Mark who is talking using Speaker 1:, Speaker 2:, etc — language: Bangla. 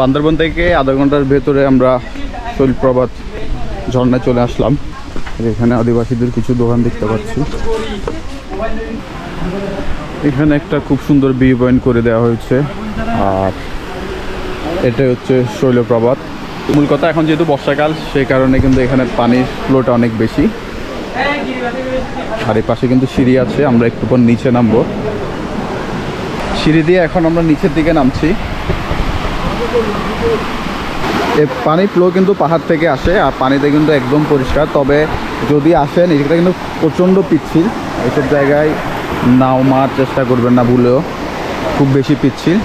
Speaker 1: বান্দরবন থেকে আধা ঘণ্টার ভেতরে আমরা শৈলপ্রপাত ঝর্ণায় চলে আসলাম। এখানে আদিবাসীদের কিছু দোকান দেখতে পাচ্ছি। এখানে একটা খুব সুন্দর ভিউ পয়েন্ট করে দেওয়া হয়েছে। আর এটা হচ্ছে শৈলপ্রপাত মূল কথা, এখন যেহেতু বর্ষাকাল, সেই কারণে কিন্তু এখানে পানির ফ্লোটা অনেক বেশি। আর পাশে কিন্তু সিঁড়ি আছে, আমরা একটু পর নিচে নামবো। সিঁড়ি দিয়ে এখন আমরা নিচের দিকে নামছি। পানি ফ্লো কিন্তু পাহাড় থেকে আসে আর পানিতে কিন্তু একদম পরিষ্কার। তবে যদি আসেন এটা কিন্তু প্রচণ্ড পিচ্ছিল। এসব জায়গায় নাও মার চেষ্টা করবেন না ভুলেও। খুব বেশি পিচ্ছিল।